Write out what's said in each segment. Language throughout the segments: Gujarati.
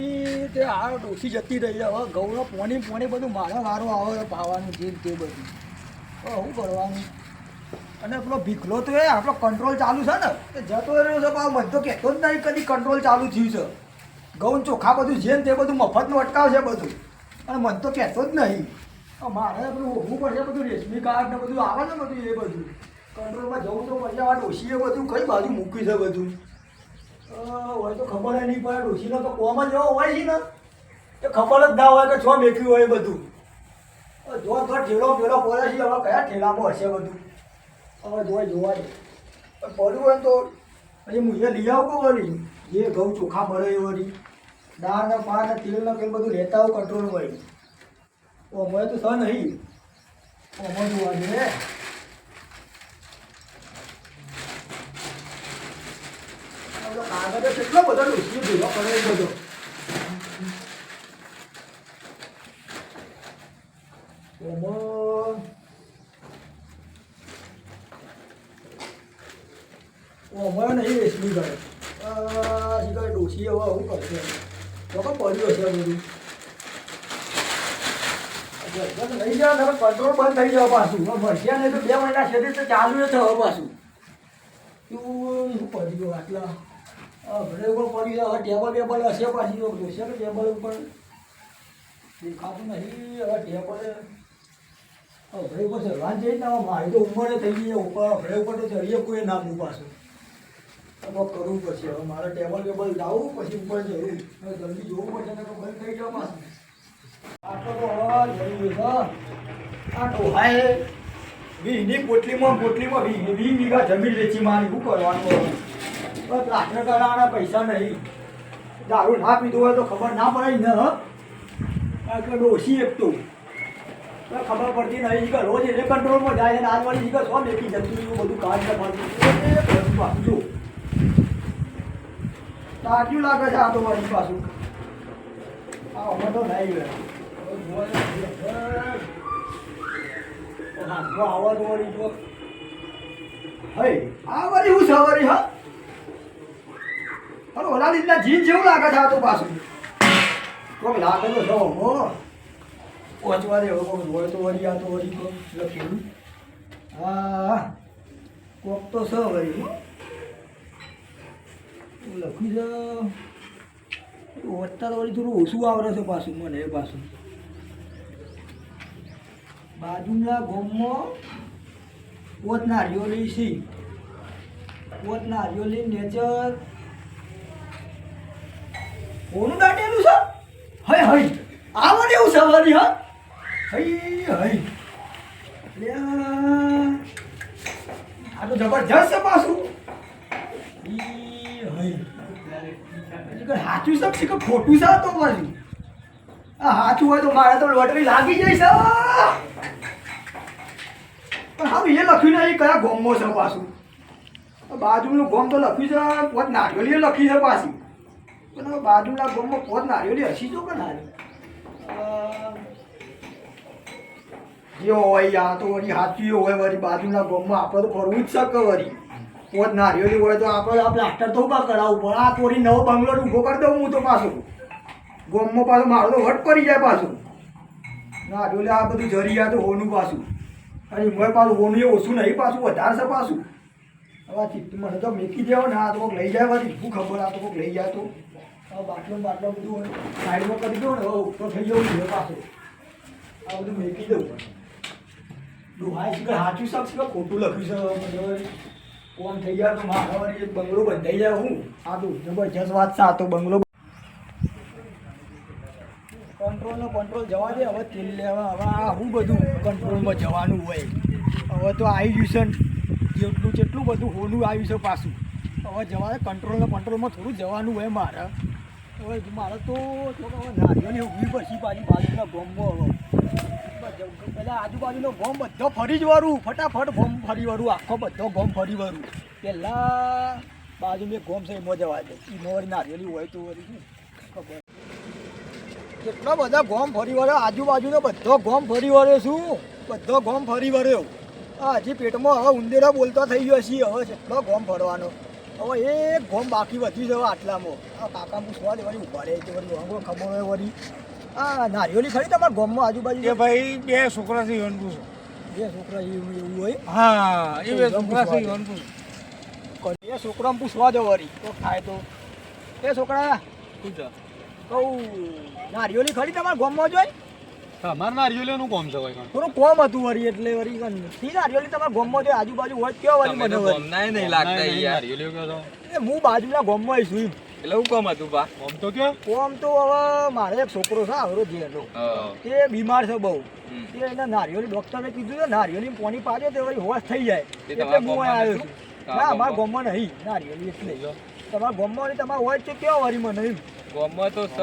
ડોસી તે આ ડોસી જતી રહી હવે ગૌરવ પોણી પોણી બધું મારા વારો આવે પાવાનું, જે તે બધું. હવે શું કરવાનું? અને પેલો ભીખલો તો એ આપણો કંટ્રોલ ચાલુ છે ને? તે જતો રહ્યો છે, પણ બધો કહેતો જ નહીં કદી કંટ્રોલ ચાલુ થયું છે. ઘઉં ચોખા બધું જે ને તે બધું મફતનું અટકાવશે બધું. અને મન તો કહેતો જ નહીં. મારે પેલું હોવું પડશે, બધું રેશમી કાર્ડ ને બધું આવે ને બધું એ બધું. કંટ્રોલમાં જવું તો પડશે, આ એ બધું કઈ બાજુ મૂક્યું છે બધું? હોય તો ખબર નહીં પડે ડોશીનો તો કોમ જ એવો હોય છે ને એ ખબર જ ના હોય કે છો મેક્યું હોય બધું. જો તો ઠેલો પેલો પડે છે, હવે કયા ઠેલામાં હશે બધું? હવે જોઈ જોવા દે. પડ્યું હોય તો પછી હું એ લઈ આવું વળી? જે ઘઉં ચોખા મળે એ વળી. દાળ ને પાક ને તેલ ને પેલું બધું લેતા આવું કંટ્રોલ વળી. મને તો સ નહીં. અમે જોવા દે આ બધો કાગળ કેટલો બધો ડોસીઓ ભેગો પડે એ બધો. ઓમો. ઓમો નહીં રેશમી કરે આ ઈ કરે ડોસી હવે શું કરશે તો કે પડ્યું હશે બધું. નહીં જાય તમે કંટ્રોલ બંધ થઈ જાવ પાછું. ભરસ્યા નહીં તો બે મહિના સુધી તો ચાલુ જ થવા પાછું. શું પડી ગયો આટલા. ઉપર પડી હવે ટેબલ ટેબલ હશે પાછી જોશે કે ટેબલ ઉપર? દેખાતું નહીં, હવે ટેબલ ભલે ઉપર ચડવાનું જઈ ને મારી તો ઉંમરે થઈ ગઈ ઉપર ઉપર તો ચડીએ કોઈ ના હું પાછું કરવું પડશે, હવે મારે ટેબલ ટેબલ લાવવું પછી ઉપર જવું. હવે જલ્દી જોવું પડશે ને તો બંધ થઈ જાવ પાછું. આટલો તો હવે જરૂરી છે આ ડોહાએ વીની પોટલીમાં પોટલીમાં વી વીઘા જમીન વેચી મારી, શું કરવાનું? પૈસા નહીં. દારૂ ના પીધું હોય તો ખબર ના પડે ને કે ડોસી એક તો. તો ખબર પડતી નહીં કે એટલે કંટ્રોલમાં જાય છે આજ વાળી જીગર સો બેકી જતું લાગે છે આ તો મારી પાછું. આ હમણાં તો નહીં ગયો. હાથમાં વળી જો. હે, આ વળી હું સવારી, હા? અરે ઓલા દીદના જીન વળી થોડું ઓછું આવડે છે પાછું, મને એ પાછું. બાજુના ગોમમાં પોત નારિયોલી સી પોત નારિયોલી નેચર કોનું દાટેલું છે? હય હય. આ મને એવું સવારી હા? હય લ્યા. આ તો જબરજસ્ત છે પાછું. સાચું છે કે ખોટું છે તો પાછું? આ સાચું હોય તો મારે તો લોટરી લાગી જાય છે. પણ હા એ લખ્યું નહીં કયા ગોમમાં છે પાછું? બાજુનું ગોમ તો લખ્યું છે પોત નારિયેલી લખી છે પાછી. પણ બાજુના ગોમમાં પોત લે હસી જો કે નાર્યો જે હોય આ તો વળી સાચું હોય વળી બાજુના ગોમમાં, આપણે તો ફરવું જ શકે વળી? પોત નારિયેલી હોય તો આપણે આ પ્લાસ્ટર તો ઊભા કરાવવું પણ આ તોરી નવો બંગલો ઊભો કરી દઉં હું તો પાછું. ગોમમાં પાછું મારો તો વટ પડી જાય પાછું. નારિયેલી આ બધું જરી જાય તો હોનું પાછું. અને મોય પાછું હોનું એ ઓછું નહીં, પાછું વધારે છે પાછું. હવે મને તો મેકી દેવો ને, આ તો કોઈક લઈ જાય વળી શું ખબર, આ તો કોઈક લઈ જાય તો. હવે બાટલો બાટલો બધું સાઈડમાં કરી દઉં ને, હવે ઉપર થઈ જવું છે પાછું. આ બધું મેકી દઉં. ડોહાય છે કે સાચું શકશે કે ખોટું લખ્યું છે કોમ થઈ જાય તો મારા એક બંગલો બંધાઈ જાય હું. આ તો જબરજસ્ત વાત છે, આ તો બંગલો કંટ્રોલનો કંટ્રોલ જવા દે, હવે તેલ લેવા, હવે આ શું બધું કંટ્રોલમાં જવાનું હોય. હવે તો આવી ગયું છે જેટલું જેટલું બધું હોનું આવ્યું છે પાછું. હવે જવા દે કંટ્રોલમાં થોડું જવાનું હોય મારે. હવે મારે તો હવે નારિયેળી ઊભી પછી પાછી બાજુના ગોમમાં હવે. પેલા આજુબાજુનો ગોમ બધો ફરી જ વરું ફટાફટ ગોમ ફરી વરું આખો બધો ગોમ ફરી વરું પહેલાં બાજુ મેં ગોમ છે, એમાં જવા દે એમાં વળી નારિયેળી હોય તો વરી ખબર. કેટલા બધા ગોમ ફરી વળ્યો. આજુબાજુનો બધો ગોમ ફરી વળ્યો છું. બધો ગોમ ફરી વળ્યો. હજી પેટમાં હવે ઉંદેડા બોલતો થઈ ગયો છીએ. હવે કેટલો ગોમ ફરવાનો હવે એક ગોમ બાકી વધી જવા આટલામાં. આ કાકા પૂછવા દે વળી ઊભા રહે છે વળી વાંગો ખબર હોય વળી. આ નારિયોલી ખરી તમારા ગામમાં આજુબાજુ? કે ભાઈ બે છોકરા છે ઈવન પૂછો. બે છોકરા એવું હોય? હા એ બે છોકરા છે પૂછવા પૂછો. એ છોકરા પૂછવા દો વળી. તો થાય તો. એ છોકરા કહું નારિયોલી ખરી તમારા ગામમાં જોઈ તમારે નારિયેલીનું કોમ છે ભાઈ થોડું કોમ હતું વળી એટલે થી નારિયેલી તમારા ગામમાં જો આજુબાજુ હોય તો વરી મને તો ગોમનાય નહીં લાગતા યાર. નારિયેલીઓ કહો છો હું બાજુના ગામમાં આવીશું એમ. એટલે હું કોમ હતું બા? કોમ તો કયો કોમ તો હવે મારે એક છોકરો છે આવરો જેલો હા. એ બીમાર છે બહુ. એ એને નારિયેળી ડોક્ટરે કીધું છે નારિયેળી પોણી પાડ્યો તે વળી હોશ થઈ જાય. એટલે તમારા હું આવ્યો છું. ના અમારા ગોમમાં. નહીં. નારિયેળી એટલે. તમારા ગોમમાં તમારા હોય તો કેવો વળી મને ગોમમાં તો સ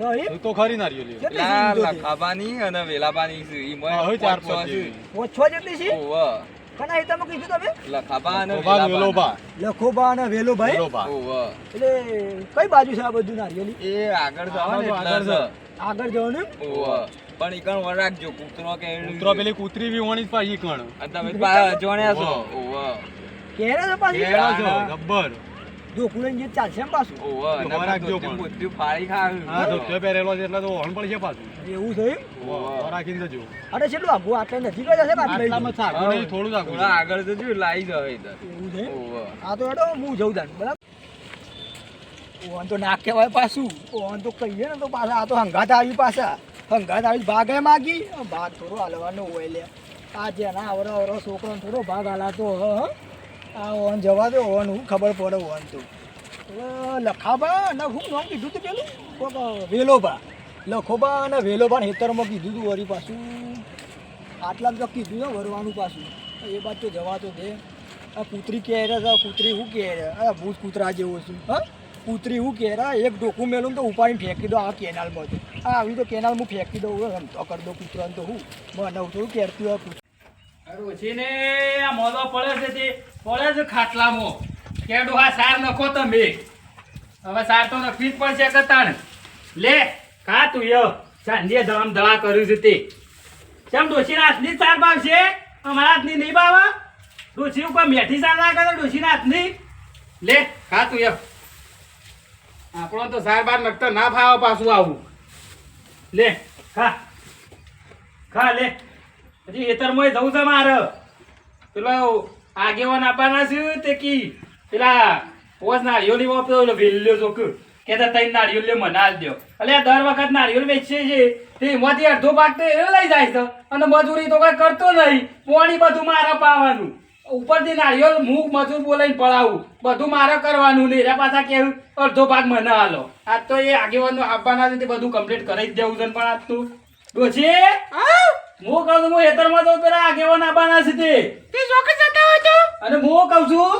તો તો ખરી નારિયેલીઓ કેટલી લા? લખાબાની અને વેલાબાની છે ઈ મય હોય ચાર પાંચ છે. જેવી. ઓછો જેટલી છે ઓવ. કના એ તમે કીધું તમે લખાબા અને ને વેલાબા. લખોબા અને વેલોભાઈ વેલોબા ઓવ. એટલે કઈ બાજુ છે આ બધું નારિયેળી એ આગળ ને તો એટલે આગળ છે. આગળ જવાનું એમ? ઓવ. પણ ઈ કણ વરાગજો કૂતરો કે કૂતરો પેલી કૂતરી બી વણી પાછી કણ અને તમે જોણ્યા છો ઓવ. ઓવ. ક્યારે છે પાછી કેળા. છો ગબ્બર જોકું જે ચાલશે પાછું. ઓહો તો રાખજો પણ. બોતિયું ફાડી ખા હા તો પહેરેલો છે એટલે તો ઓહણ પડશે પાછું. એવું છે ઓહો રાખી દેજો અરે કેટલું આગું આટલે નથી જ હશે કે આટલે જ? આટલામાં સાગું નહીં થોડું સાગું ના આગળ જજો લાઈ જાવ ઈધર. એવું છે ઓહો. આ તો એડો હું જઉં દાન બરાબર? ઓન તો ના કહેવાય પાછું. ઓન તો કહીએ ને તો પાછા આ તો હંગાત આવી પાછા. હંગાત આવી ભાગે માગી. ભાગ થોડો હાલવાનો હોય લે. આ જેના અવરો અવરો છોકરો થોડો ભાગ હાલાતો હ. આ ઓન જવા દે, ઓન હું ખબર પડે ઓન તો. લખાબા અને હું નામ કીધું તું પેલું? વેલોબા લખોબા અને વેલોબા હેતરમાં કીધું તું વળી પાછું. આટલા તો કીધું ને વરવાનું પાછું. એ બાદ તો જવા તો દે. આ કૂતરી કહે આ કૂતરી શું કહે આ ભૂત કૂતરા જેવો છું. હા? કૂતરી હું છે એક ડોકું મેલું તો ઉપાડીને ફેંકી દો આ કેનાલમાં તો. આ આવી તો કેનાલ હું ફેંકી દઉં, હવે રમતો કરી દો કૂતરાને તો હું. મને તો કેરતી હોય કૂતરું આ મોલો પડે છે તે પડે છે ખાટલામાં. કેડો આ સાર નખો તમે હવે સાર તો નખવી જ પડશે કતાણ લે, ખા તું યો. સાંજે ધડામ ધડા કર્યું છે તે. કેમ ડોશીના હાથની સાર ભાવશે અમારા હાથની નહીં ભાવે ડોશી ઉપર મેઠી સાર ના કરે ડોશીના હાથની? લે, ખા તું યો. આપણો તો સાર બાર નખતો ના ભાવે પાછું આવું. લે, ખા. ખા, લે. હજી મોય જવું છે મારે. પેલો આગેવાન આપવાના છે તે કી. પેલા પોસ નાળિયેરી વાપરો પેલો વેલ્યો જોક. કે તો તઈ નાળિયેર મને મના દ્યો. એટલે દર વખત નાળિયેર વેચે છે. તે એમાંથી અડધો ભાગ તો એ લઈ જાય છે. અને મજૂરી તો કઈ કરતો નહીં. પોણી બધું મારે પાવાનું. ઉપરથી નાળિયેર મૂક મજૂર બોલાઈને પડાવું. બધું મારે કરવાનું નહીં. એના પાછા કેવું અડધો ભાગ મને હાલો આજ તો એ આગેવાનું આપવાના છે તે બધું કમ્પ્લીટ કરી જ દેવું છે પણ આજ તું. ડોશી? હું કહું છું હું હેતરમાં તો પેલા આગેવાન આવવાના છે તે તે ચોક્કસ જતા હોય તો? અને હું કહું છું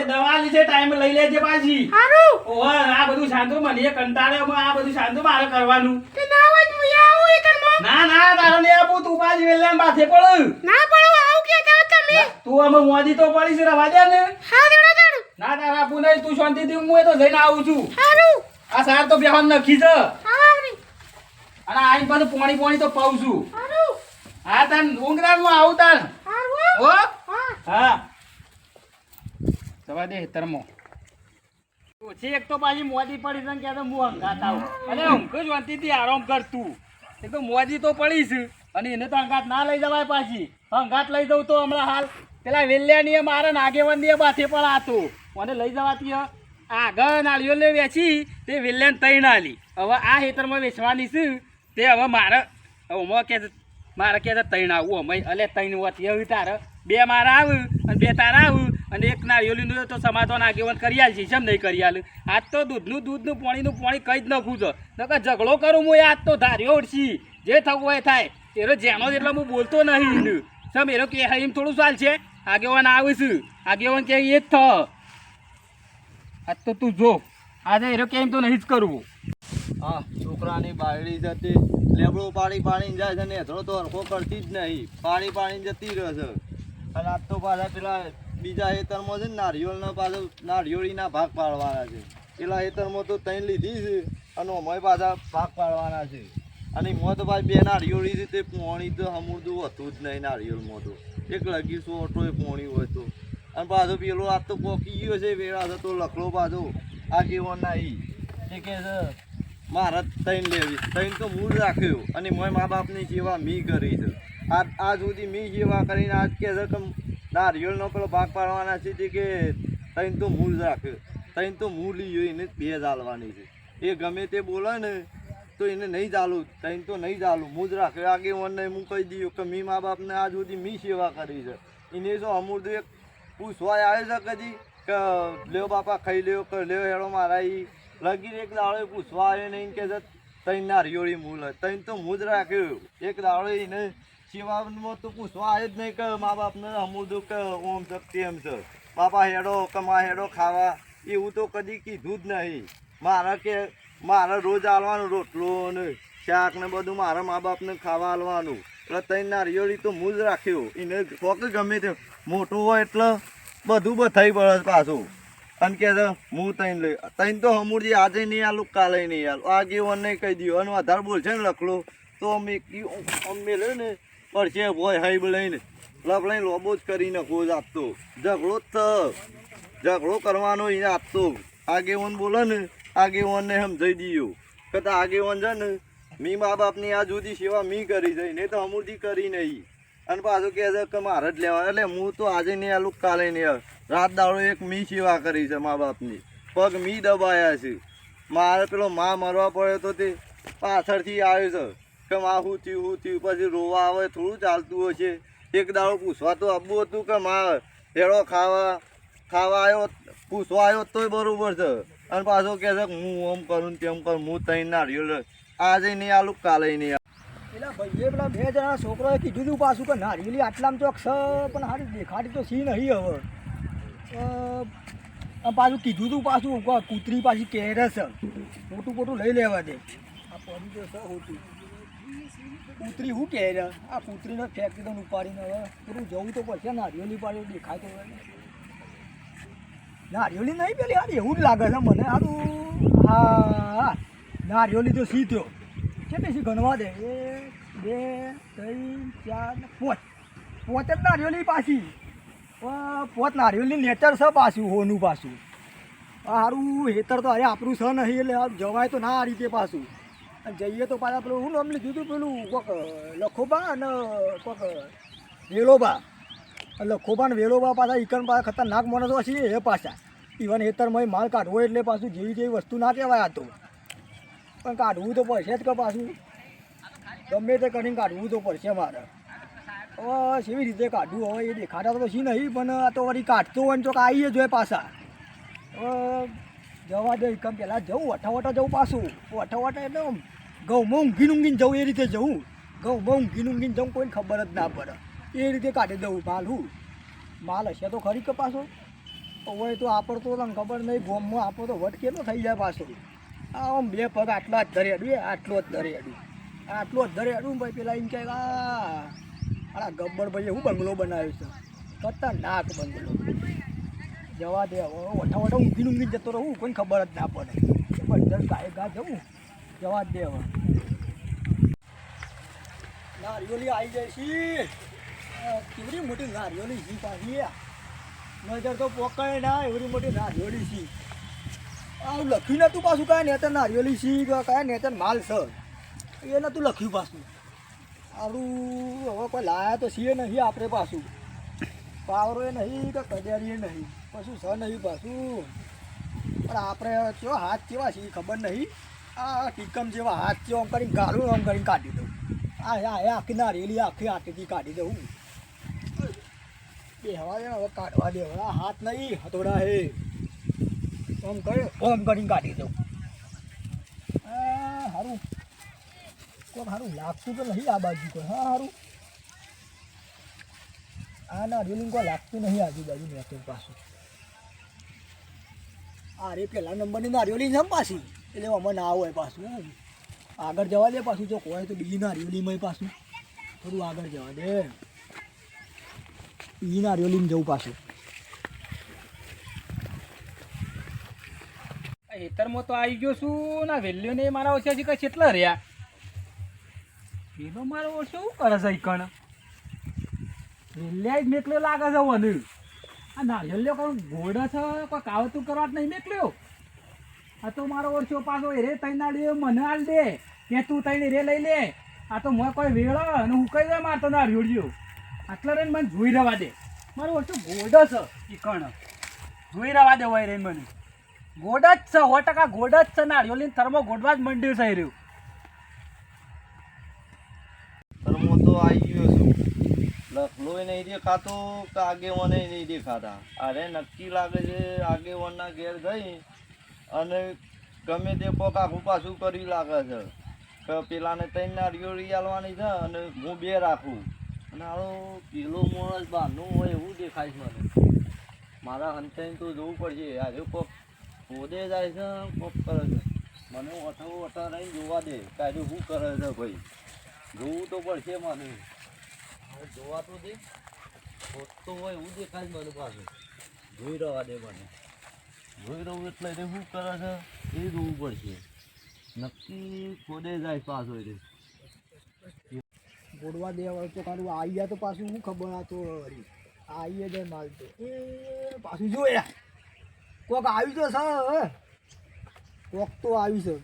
એ દવા લીધે ટાઈમ લઈ લેજે પાછી. હારું. ઓહ આ બધું શાંતો મને કંટાળે આ બધું શાંતો મારે કરવાનું. તે ના હોય હું આવું એ ના ના તારો ને આપું તું પાછી વેલા માથે પડ. ના પડો આવું કે જાવ તમે? તું અમે મોદી તો પડીશ રવા દે ને. હા દેડો દેડો ના તારા આપું નહીં તું શાંતિથી હું એ તો જઈને આવું છું. હારું. આ સાર તો બેહન નખી છે. આવરી અને આઈ પાછું પાણી પાણી તો પાઉં છું. હારું. હા તાન ઉંગરા માં આવું તાન. હારું હા. જવા દે હેતરમાં ઓછી એક તો પાછી મોદી પડી તને કે હું હંગાત આવું. અને ઊંઘ જ વાંતીથી આરામ કરતું એ તો મોદી તો પડીશ અને એને તો હંગાત ના લઈ જવાય પાછી. હંગાત લઈ જવું તો હમણાં હાલ. પેલા વેલ્યાની મારે નાગેવનની માથે પણ આતો. મને લઈ જવાતી આગળ નાળીઓ લે વેચી તે વેલ્યાને તઈ નાલી હવે આ ખેતરમાં વેચવાની છે. તે હવે મારે હવે કે મારે કે તૈણ આવું અમે. અલે તૈણ હોત એવું તારે. બે મારા આવું અને બે તારા આવું. અને એક નારિયેળીનું તો સમાધાન આગેવાન કરી આલ છે. જેમ નહીં કરી આલ. આજ તો દૂધનું દૂધનું, પાણીનું પાણી કઈ જ નખું છો નકર ઝઘડો કરું હું આજ તો ધાર્યો ઉડશી જે થવું હોય થાય. એનો જેનો એટલે હું બોલતો નહીં. સમ એનો કે એમ થોડું ચાલ છે. આગેવાન આવીશું. આગેવાન કે એ જ થ. આજ તો તું જો. આજે એનો કેમ તો નહીં જ કરવું. હા, છોકરાની બાયડી જતી. લેબડું પાણી પાણી જાય છે ને હેથરો તો હરખો કરતી જ નહીં. પાણી પાણી જતી રહે છે. અને આજ તો પાછા પેલા બીજા હેતરમાં છે ને નારિયેળના પાછો નારિયેળીના ભાગ પાડવાના છે. પેલા હેતરમાં તો ત્રણ લીધી છે અને અમારે પાછા ભાગ પાડવાના છે. અને એમાં તો ભાઈ બે નારિયોળી છે, તે પોણી તો સમુદું હતું જ નહીં નારિયેળમાં તો. એક લગી સો ઓટો એ પોણી હોય તો. અને પાછો પેલો આ તો પોકી ગયો છે, વેળા તો લખલો પાછો. આ કેવો નહીં. એ કે છે મારે તૈન લેવી તૈન તો મૂળ રાખ્યો. અને મેં મા બાપની સેવા મી કરી છે. આ આજ સુધી મી સેવા કરીને આજ કે છે કે નારિયેળનો પેલો ભાગ પાડવાના છે કે તૈન તો મૂળ રાખ્યો. તૈન તો મૂળ એને બે ચાલવાની છે. એ ગમે તે બોલે ને તો એને નહીં ચાલું તૈન તો નહીં ચાલું મૂળ રાખ્યું. આગે આગેવાનને હું કહી દઉં કે મી મા બાપને આજ સુધી મી સેવા કરી છે. એને જો તો એક પૂછવા આવે છે કદી કે, લ્યો બાપા, ખાઈ લ્યો કે લ્યો હેડો મારા ઈ લગીર એક દાડો પૂછવા આવે નહીં કે તૈન ના હરિયોળી હોય. તૈન તો હું જ રાખ્યો. એક દાડો એને સેવામાં તો પૂછવા આવે જ નહીં કે મા બાપને અમૂર્દ કે ઓમ શક્તિ એમ છે. બાપા હેડો કે મા હેડો ખાવા. એવું તો કદી કીધું જ નહીં. મારે કે મારે રોજ આલવાનું રોટલો ને શાક ને બધું મારા મા બાપને ખાવા આલવાનું. એટલે તૈન નારિયેળી તો હું જ રાખ્યો. એને કોક ગમે તે મોટું હોય એટલે બધું બથાઈ પડે પાછું. અને કે હું તૈન લઈ તૈન તો હમુરજી આજે નહીં આલું, કાલે નહીં આલું. આ ગેવન નહીં કહી દઉં અને વધારે બોલશે ને લખલો તો અમે અમે લે ને, પડશે ભોય હાઈબ લઈને. લપ લઈને લોબો જ કરી નાખો જ આપતો. ઝઘડો જ ઝઘડો કરવાનો એને આપતો. આગેવાન બોલે ને, આગેવાનને સમજાઈ દઈએ કદાચ આગેવાન છે ને, મી મા બાપની આ જુદી સેવા મી કરી જઈ નહીં તો અમૂર્તિ કરી નહીં. અને પાછું કહે છે કે મારે જ લેવા એટલે હું તો આજે નહીં આલું, કાલે નહીં. રાત દાડો એક મી સેવા કરી છે મા બાપની. પગ મી દબાયા છે. મારે પેલો મા મરવા પડ્યો તો તે પાછળથી આવ્યો છે કે મા હું થયું હું થયું, પછી રોવા આવે, થોડું ચાલતું હશે એક દાડો પૂછવા તો આવવું હતું કે મા, હેડો ખાવા ખાવા આવ્યો પૂછવા આવ્યો તોય બરાબર છે. અને પાછો કહે છે હું ઓમ કરું તેમ કરું, હું તઈ નારિયેળ આજે નહીં આલું, કાલે નહીં. પેલા ભાઈએ પેલા બે જણા છોકરોએ કીધું હતું પાછું કે નારિયેલી આટલામાં તો છે, પણ હારી દેખાડી તો સી નહીં હવે. પાછું કીધું હતું પાછું કૂતરી પાછી કેરે મોટું મોટું લઈ લેવા દે. આ પડી તો છે હોતું. કૂતરી શું કહે આ કૂતરીને ફેંકી દો ઉપાડીને હવે. પેલું જવું તો પડશે નારિયેલી પાડી દેખાય તો. નારિયેલી નહીં પેલી, હારી એવું જ લાગે છે મને. સારું હા નારિયેલી તો સી થયો. કેટલી સી ગણવા દે. એક, બે, ત્રણ, ચાર પોત પાંચ. જ નારિયેલી પાછી. પોત નારિયેલી નેચર છે પાછું, હોનું પાછું. સારું હેતર તો અરે આપણું છે નહીં, એટલે જવાય તો ના આ રીતે પાછું. અને જઈએ તો પાછા પેલું, હું નામ લીધું પેલું, કોક, લખોબા અને કોક, વેલોબા. લખોબા ને વેલોબા પાછા ઈકન પાછા ખતરનાક માણસો છે એ પાછા. ઇવન હેતરમાં માલ કાઢવો એટલે પાછું જેવી જેવી વસ્તુ ના કહેવાય આ તો. પણ કાઢવું તો પડશે જ કે પાછું. ગમે તે કરીને કાઢવું તો પડશે મારે. હવે કેવી રીતે કાઢવું? હવે એ દેખાતા તો પછી નહીં, પણ આ તો વળી કાઢતો હોય ને તો આવીએ જોઈએ પાછા. જવા દે કમ પહેલાં જવું અઠાવટા જવું પાછું. અઠાવટા એટલે ઘઉંમાં ઊંઘી ઊંઘીને જવું એ રીતે જવું ઘઉંમાં ઊંઘી ઊંઘીને જવું કોઈને ખબર જ ના પડે. એ રીતે કાઢી દઉં માલ હું. માલ હશે તો ખરી કે પાછો? હોય તો આપણે તો તને ખબર નહીં, ગોમમાં આપણો તો વટ કેટલો થઈ જાય પાછો. આમ બે પગ આટલા જ ધરે અડું આટલો જ ધરે અડું આટલો જ ધરે અડું ભાઈ પેલા એમ કહે આ ગબ્બર ભાઈએ હું બંગલો બનાવ્યો છે? ખતરનાક બંગલો. જવા દે વઠા વઠા ઊંઘી ઊંઘી જતો રહું કોઈ ખબર જ ના પડે. પંદર ગાય ગા જવું. જવા દે હવે. નારિયોલી આવી જાય છે કેવડી મોટી નારિયોલી છે પાછી. નજર તો પોકાય ના, એવડી મોટી નારિયોલી છે લખ્યું નતું પાછું, કાંઈ નેતર નારિયોલી છે કયા નેતર માલ છે એ નતું લખ્યું પાછું. આપણું હવે કોઈ લાયા તો છીએ નહીં આપણે પાછું. પાવરો એ નહીં કે કજારીએ નહીં. પાછું છે નહીં પાછું. પણ આપણે ચો હાથ કેવા છે ખબર નહીં. આ ટીકમ જેવા હાથ છે આમ કરીને ગાળું આમ કરીને કાઢી દઉં. આ આ આખી નારિયેલી આખી આટેથી કાઢી દઉં. બે હવા હવે કાઢવા દે હવે હાથ નહીં, હથોડા હે. આમ કરે, ઓમ કરીને કાઢી દઉં. સારું કોઈ સારું લાગતું તો નહીં આ બાજુ કોઈ. હા સારું આ નારિયેલી કોઈ લાગતું નહીં આજુબાજુ મેં પાછું. આ રે પેલા નંબરની નારિયેલી છે ને પાછી. એટલે અમને ના હોય પાછું. આગળ જવા દે પાછું, જો કોઈ તો બીજી નારિયેલીમાં પાછું. થોડું આગળ જવા દે. બીજી નારિયેલીમાં જવું પાછું. હેતરમાં તો આવી ગયો છું ના વેલ્યુ ને મારા ઓછા છે કે કેટલા રહ્યા. પેલો મારો ઓછો શું કરે છે કણ વેલ્યા જ મેકલ્યો લાગે છે મને આ નારિયેળિયો કોઈ ઘોડા છે, કોઈ કાવતું કરવા જ નહીં મેકલ્યો. આ તો મારો ઓછો પાછો એ રે તૈનાડ્યો મને હાલ દે. કે તું તઈ રે લઈ લે. આ તો મેં કોઈ વેળો અને હું કઈ દે મારતો નારિયેળિયો આટલા રહીને મને જોઈ રવા દે. મારો ઓછો ગોડો છે ઈ કણ જોઈ રવા દે હોય રહીને મને. ગોડ જ છે, સો ટકા ગોડ જ છે નારિયેળી થર્મો ગોડવા જ મંડ્યું છે રહ્યું. થર્મો તો આવી ગયો છું. લખલોય નહીં દેખાતો કે આગેવાને નહીં દેખાતા અરે નક્કી લાગે છે આગેવાનના ઘેર ગઈ અને ગમે તે પોક આખું પાછું કરી લાગે છે. કે પેલાને ત્રણ નારિયેળી આલવાની છે અને હું બે રાખું. અને આ પેલો માણસ બહારનું હોય એવું દેખાય છે મને. મારા હંતાઈને તો જોવું પડશે. આજે કોક પોદે જાય છે, કોક કરે છે. મને ઓઠો ઓઠા નહીં જોવા દે. કાજુ શું કરે છે ભાઈ? જોવું તો પડશે મને હવે જોવા તો દે. ખોદતો હોય એવું દેખાય મને પાછું જોઈ રહ્યા દે મને. જોઈ રહું એટલે એને શું કરે છે? એ જોવું પડશે. નક્કી ખોદે જાય પાછો એ ગોડવા દે હવે તો કારું આઈયા તો પાછું શું ખબર આ તો વળી. જાય દે માલ તો. એ પાછું જો યાર કોક આવી તો છે કોક તો આવી છે.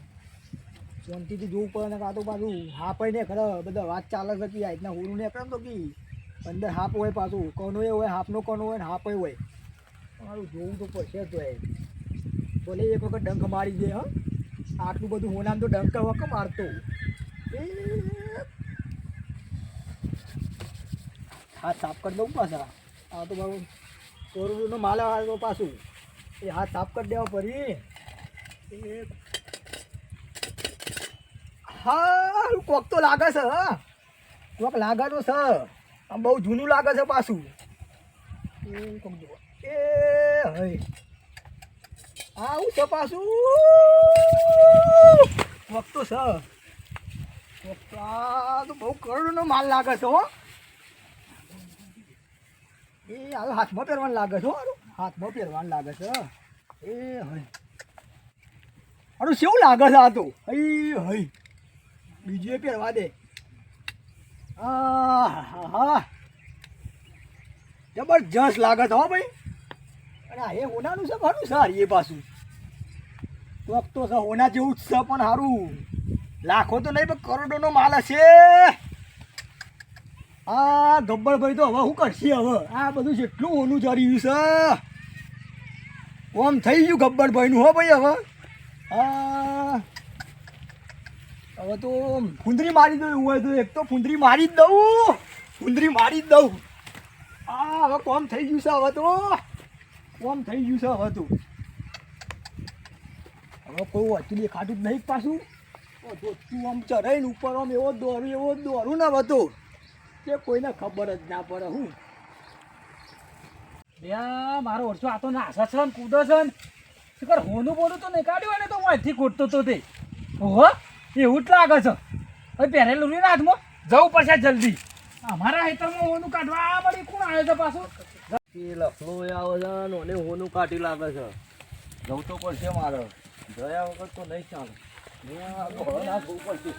શાંતિથી જોવું પડે ને કાં તો પાછું હાપાઈ ને ખરા. બધા વાત ચાલે છે કે આ રીતના હોરું ને કરે તો કી અંદર હાપ હોય પાછું. કોનો હોય, હાપનો કોનો હોય ને હાપે હોય. મારું જોવું તો પડશે તો એ ભલે એક વખત ડંખ મારી દે, હા. આટલું બધું હોનામ તો ડંખ વખત મારતો? હાથ સાફ કરી દઉં પાછા. આ તો મારું કોરોનો માલ આવ્યો પાછું. એ હાથ સાફ કરી દેવા ફરી એ હા કોક તો લાગે છે હા. કોક લાગે તો છે. આમ બહુ જૂનું લાગે છે પાછું. એ કોક જુઓ. એ આવું છે પાછું. કોક તો છે. કોક તો આ તો બહુ કરોડનો માલ લાગે છે હો. એ હવે હાથમાં પહેરવાનું લાગે છે હો. હાથમાં પહેરવાનું લાગે છે. એ હઈ. અરે કેવું લાગે છે આ તો? હઈ હઈ. બીજું પહેરવા દે. હા જબરજસ્ત લાગે છે હો ભાઈ. અને આ એ હોનાનું છે ઘણું સારી એ પાછું. કોક તો છે હોના જેવું જ છે પણ સારું લાખો તો નહીં, પણ કરોડોનો માલ હશે. આ ગબ્બરભાઈ તો હવે શું કરશે હવે? આ બધું જેટલું ઓનું ચડ્યું છે. ઓમ થઈ ગયું ગબ્બરભાઈનું હો ભાઈ હવે. આ, હવે તો ફુંદરી મારી દઉં એવું હોય તો એક તો ફુંદરી મારી જ દઉં. ફુંદરી મારી જ દઉં. આ, હવે કોમ થઈ ગયું છે હવે તો. કોમ થઈ ગયું છે હવે તો. હવે કોઈ હતું દેખાતું જ નહીં પાછું. તું આમ ચડાઈને ઉપર આમ એવો દોરું એવો દોરું ને હવે તો. કે કોઈને ખબર જ ના પડે, હું લ્યા મારો ઓરસો આ તો નાસા છે ને કૂદો છે ને. કર, હોનું બોલું તો નહીં કાઢ્યું ને તો અહીંથી કૂદતો તો તે. ઓહો, એવું જ લાગે છે. હવે પહેરેલું નહીં હાથમાં જવું પડશે જલ્દી. અમારા હેતરમાં હોનું કાઢવા આ મળી કોણ આવે છે પાછું. એ લફલો આવે છે ને હોનું કાઢી લાગે છે. જવું તો પડશે મારે. જયા વગર તો નહીં ચાલે. મેં આ હવે ના જવું પડશે.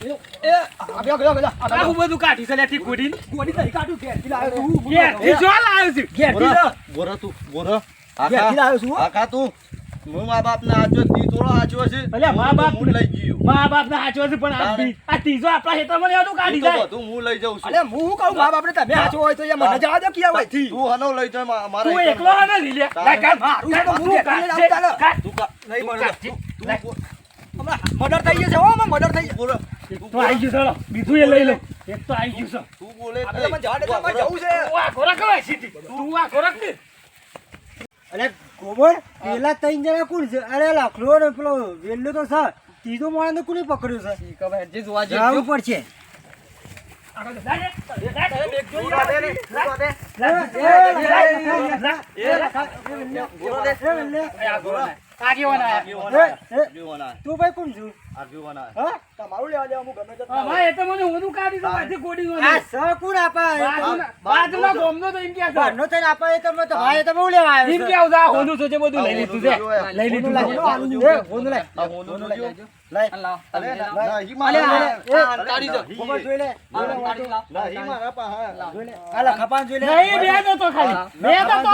એ આવ્યા ગયા ગયા આવું બધું કાઢી છે લેથી કૂદીને ગોળી નહીં કાઢું ઘેરથી લાવ્યો છું હું. ઘેરથી જો લાવ્યો છું ઘેરથી બોરા, લા- બોરા તું બોરા ઘેરથી આખા લાવ્યો છું હો. આખા તું. હું મા બાપ ને આજો દી થોડો આજો છે. અલ્યા, મા બાપ હું લઈ ગયો. મા બાપ ના હાચવો છે પણ આ તારે. તી- આ ત્રીજો આપણા હેતરમાં લેવાનું એ કાઢી તો જાય. બધું હું લઈ જાઉં છું. હું કહું? મા બાપને તમે હાચો હોય તો એ મને જવા દો ક્યાં હોય? થી તું હનો લઈ જા મારા મર્ડર થઈ ગયો છે હો મર્ડર થઈ ગયો તો આઈ ગયું ચલો બીજું એ લઈ લો એક તો આઈ ગયું છે તું બોલે આપણે મને જવા દે જવું છે તું આ ખોરાક હોય સીધી તું આ ખોરાક ને અરે ગોબર પેલા ત્રણ જણા કોણ છે અરે લાકડો ને પેલો વેલ્લો તો સર ત્રીજો માણસ ને કોને પકડ્યો છે જવું પડશે આગળ જા, જા, જા, જા, જા, તું ભાઈ કોણ છું. હા? તમારું લેવા દેવા હું ગમે તે હા, એ તો મને ઊંધું કાઢી દો, માંથી ગોળી આ સ કોણ આપા બાજુના ગામનો તો એમ કે છે. ઘરનો તને આપા એ તમે તો ભાઈ તમે હું લેવા એમ કે આવું આ હોનું છે બધું લઈ લીધું છે. લઈ લીધું હોનું. હોનું. લાય. લાવ. મારા જો. જોઈ લે. જોઈ લે. આલા ખપાન જોઈ લે. નહીં બે તો ખાલી. બે તો.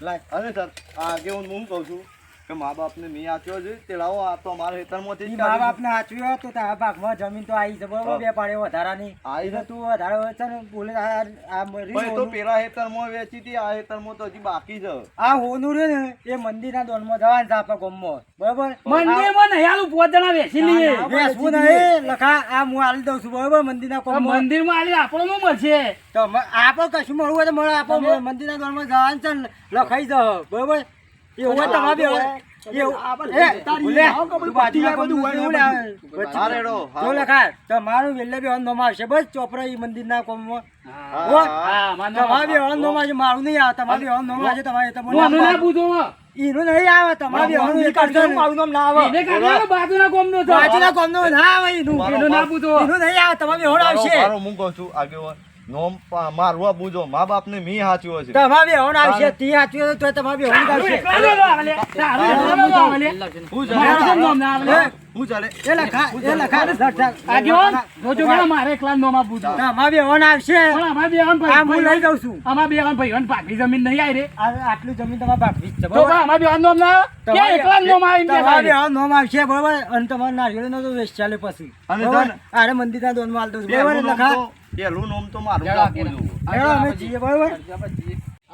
બે. અરે સર આ હું કહું છું કે મા બાપને મેં આચ્યો છે તે લાવો આ તો મારા ખેતરમાંથી જ મા બાપને આચ્યો તો તારા ભાગમાં જમીન તો આવી છે બરોબર બે પાડે વધારાની. આવી છે તું વધારે હોય છે ને બોલે આ પણ તો. પેલા ખેતરમાં વેચી હતી આ ખેતરમાં તો હજી બાકી છે. આ હોનું રે ને એ મંદિરના દોનમાં જવાનું છે આપણા ગામમાં. બરોબર? મંદિરમાં નહીં આલું જણા બેસી લઈએ. બેસવું નહીં લખા આ હું હાલી દઉં છું બરોબર મંદિરના ગામમાં મંદિરમાં આલી આપણો નું મળશે. તો મ- આપો કશું મળવું હોય તો મળે આપો મંદિરના દોરમાં જવાનું છે ને લખાઈ જાઓ બરોબર? એવું હોય તમારે તમારું વેલે બી નોમ આવશે. બસ ચોપરા ઈ મંદિરના કોમમાં. હો? તમારે બી નોમ મારું નહીં આવે. તમારે બી તમારે ના. પૂછો નહીં આવે. તમારે ને. મારું નામ ના આવે. બાજુના કોમનો છો બાજુના કોમનું ના આવે. એનું ના પૂછો ઈનું નહીં આવે. તમારે બી આવશે. હું કહું છું આગેવાન. નોમ પા- મારવા બુજો. મા બાપને મી હાચ્યો છે. તમારે બે હોન આવશે તી હાચ્યો તો તમારે બે હોન આવશે નો નો. હું મારું ચાલે ના આવે. હું? ચાલે એ લખા એ લખા. લખ, લખ. જોજો પેલા મારે એકલા નો માં પૂછો તમારે બી હવન આવશે. પણ બે આમ આ હું લઈ જાઉં છું. અમારે બે આમ ભાઈઓને પાકની જમીન નહીં આવી રે. આટલી જમીન તમારે ભાગવી છે તો બરોબર? ના? એકલા નો માં? નોમ આવશે અને તમારે નારિયેળનો તો વેચ ચાલે પછી. અને આરે મંદિરના દોનમાં હાલતો બરોબર લખા. પહેલું નોમ તો મારું અમે બરોબર?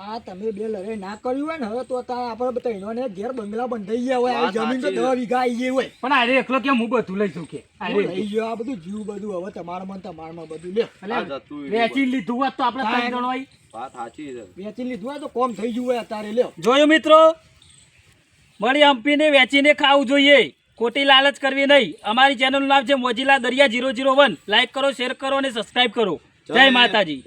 આ તમે બે લડાઈ ના કર્યું હોય ને હવે તો તાર આપણે ત્રણોને ઘેર બંગલા બંધાઈ ગયા હોય આ જમીન તો દવા વીઘા આવી ગઈ હોય. પણ અરે એકલો કેમ હું બધું લઈ શકું કે આ લઈ ગયો આ બધું જીવ બધું હવે તમારામાં ને તમારામાં બધું. લે. વેચી લીધું હોત તો આપણે ત્રણ જણ હોય. વાત સાચી છે. વેચી લીધું હોય તો કોમ થઈ ગયું હોય અત્યારે લ્યો. જોયું મિત્રો? મળી હંપીને વેચીને ખાવું જોઈએ. ખોટી લાલચ કરવી નહીં. અમારી ચેનલનું નામ છે Mojila Dariya zero zero one like કરો શેર કરો અને સબસ્ક્રાઈબ કરો. જય માતાજી.